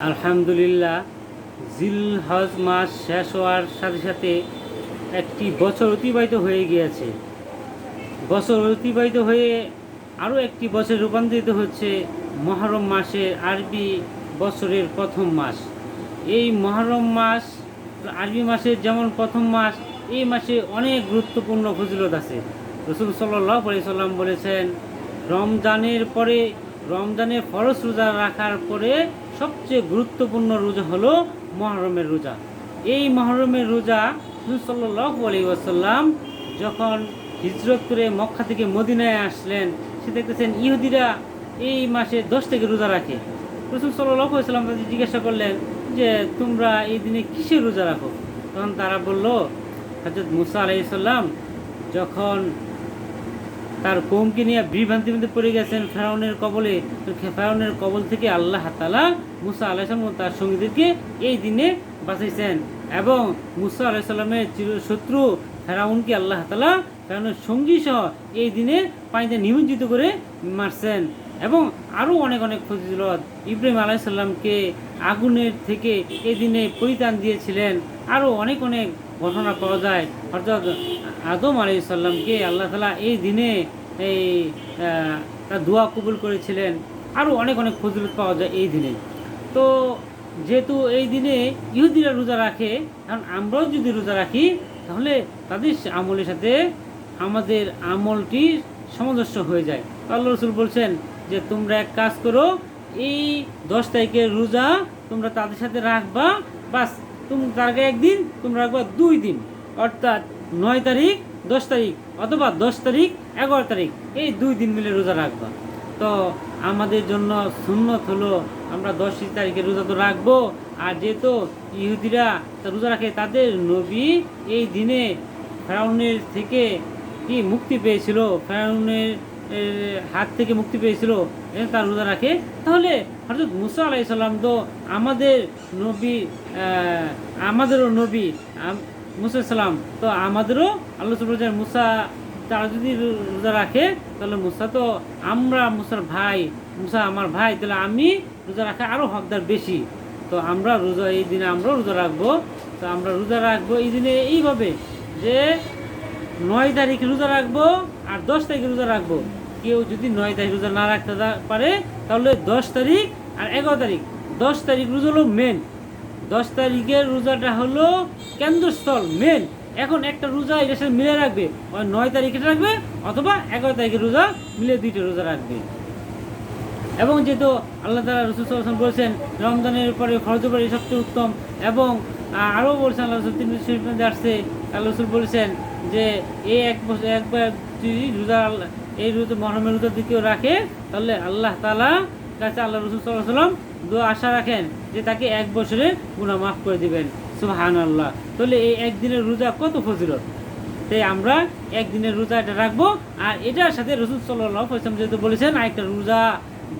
আলহামদুলিল্লাহ, জিল হজ মাস শেষ হওয়ার সাথে সাথে একটি বছর অতিবাহিত হয়ে গিয়েছে। বছর অতিবাহিত হয়ে আরও একটি বছর রূপান্তরিত হচ্ছে মহরম মাসের আরবি বছরের প্রথম মাস। এই মহরম মাস, আরবি মাসের যেমন প্রথম মাস, এই মাসে অনেক গুরুত্বপূর্ণ ফজিলত আছে। রসুল সাল্লাহ সাল্লাম বলেছেন, রমজানের পরে, রমজানের ফরজ রোজা রাখার পরে সবচেয়ে গুরুত্বপূর্ণ রোজা হলো মহরমের রোজা। এই মহরমের রোজা সাল্লাহ আলী যখন হিজরত করে মক্কা থেকে মদিনায় আসলেন, সে দেখতেছেন ইহুদিরা এই মাসে দশ থেকে রোজা রাখে। রসুল সাল্লাম তাদের জিজ্ঞাসা করলেন যে, তোমরা এই দিনে কিসের রোজা রাখো? তখন তারা বলল হজরত মুসা আলাইসাল্লাম যখন তার কৌমকে নিয়ে বিভ্রান্তির মধ্যে পড়ে গেছেন ফেরাউনের কবলে। তো ফেরাউনের কবল থেকে আল্লাহ তালা মুসা আলাইসালাম ও তার সঙ্গীদেরকে এই দিনে বাঁচাইছেন। এবং মুসা আলাইসাল্লামের চির শত্রু ফেরাউনকে আল্লাহ তালা ফেরাউনের সঙ্গী সহ এই দিনে পানিতে নিমজ্জিত করে মারছেন। এবং আরও অনেক অনেক ফজিলত। ইব্রাহিম আলাইসাল্লামকে আগুনের থেকে এই দিনে পরিত্রাণ দিয়েছিলেন। আরও অনেক অনেক ঘটনা পাওয়া যায়। অর্থাৎ আদম আলাই সাল্লামকে আল্লাহ তালা এই দিনে এই তার দোয়া কবুল করেছিলেন। আরও অনেক অনেক ফজিলত পাওয়া যায় এই দিনে। তো যেহেতু এই দিনে ইহুদিরা রোজা রাখে কারণ আমরাও যদি রোজা রাখি, তাহলে তাদের আমলের সাথে আমাদের আমলটি সামঞ্জস্য হয়ে যায়। আল্লাহ রসুল বলছেন যে, তোমরা এক কাজ করো, এই দশ তারিখের রোজা তোমরা তাদের সাথে রাখবা, বাস তুমি তার একদিন, তোমরা রাখবা দুই দিন, অর্থাৎ নয় তারিখ, দশ তারিখ, অথবা দশ তারিখ, এগারো তারিখ, এই দুই দিন মিলে রোজা রাখবা। তো আমাদের জন্য সুন্নত হলো, আমরা দশ তারিখে রোজা তো রাখব, আর যেহেতু ইহুদিরা রোজা রাখে, তাদের নবী এই দিনে ফেরাউনের থেকে কি মুক্তি পেয়েছিল? ফেরাউনের হাত থেকে মুক্তি পেয়েছিল তার রোজা রাখে। তাহলে হজরত মুসা আলাইসাল্লাম তো আমাদের নবী আমাদেরও নবী মুসা সালাম। তো আমাদেরও আল্লাহ সুবহান মুসা, তারা যদি রোজা রাখে, তাহলে মুসা তো আমরা মুসার ভাই, মুসা আমার ভাই, তাহলে আমি রোজা রাখা আরও হকদার বেশি। তো আমরা রোজা, এই দিনে আমরাও রোজা রাখব। তো আমরা রোজা রাখব এই দিনে এইভাবে যে নয় তারিখে রোজা রাখব আর দশ তারিখে রোজা রাখব। কেউ যদি নয় তারিখ রোজা না রাখতে পারে, তাহলে দশ তারিখ আর এগারো তারিখ। দশ তারিখ রোজা হলো মেন দশ তারিখের রোজাটা হলো কেন্দ্রস্থল মেন এখন একটা রোজা এটার সাথে মিলে রাখবে। ওই নয় তারিখে রাখবে অথবা এগারো তারিখের রোজা মিলে দুইটা রোজা রাখবে। এবং যেহেতু আল্লাহ তালা রসুল বলছেন, রমজানের পরে ফরজ পরে সবচেয়ে উত্তম এবং আরও বলছেন আল্লাহ তিন আসছে আল্লাহ বলেছেন যে এই এক বছর একবার যদি রোজা এই রোজা মহরমের রোজার দিকেও রাখে, তাহলে আল্লাহ তালা কাছে আল্লাহ রসুল সাল্লাহ সাল্লাম আশা রাখেন যে তাকে এক বছরে গুণা মাফ করে দিবেন। সুহান আল্লাহ তাহলে এই একদিনের রোজা কত ফজিলত? তাই আমরা একদিনের রোজা এটা রাখব, আর এটার সাথে রসুল সাল্লাহ ইসলাম যেহেতু বলেছেন, আরেকটা রোজা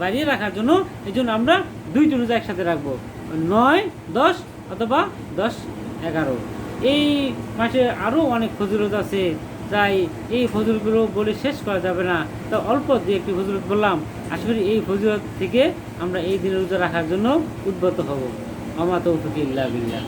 বাড়িয়ে রাখার জন্য এই জন্য আমরা দুইটা রোজা একসাথে রাখব। নয়, দশ অথবা দশ, এগারো। এই মাসে আরও অনেক ফজিলত আছে, তাই এই ফজিলতগুলো বলে শেষ করা যাবে না। তা অল্প দিয়ে একটি ফজিলত বললাম, আশা করি এই ফজিলত থেকে আমরা এই দিনের রোজা রাখার জন্য উদ্বত হব। আমার তৌফিক ইল্লা বিল্লাহ।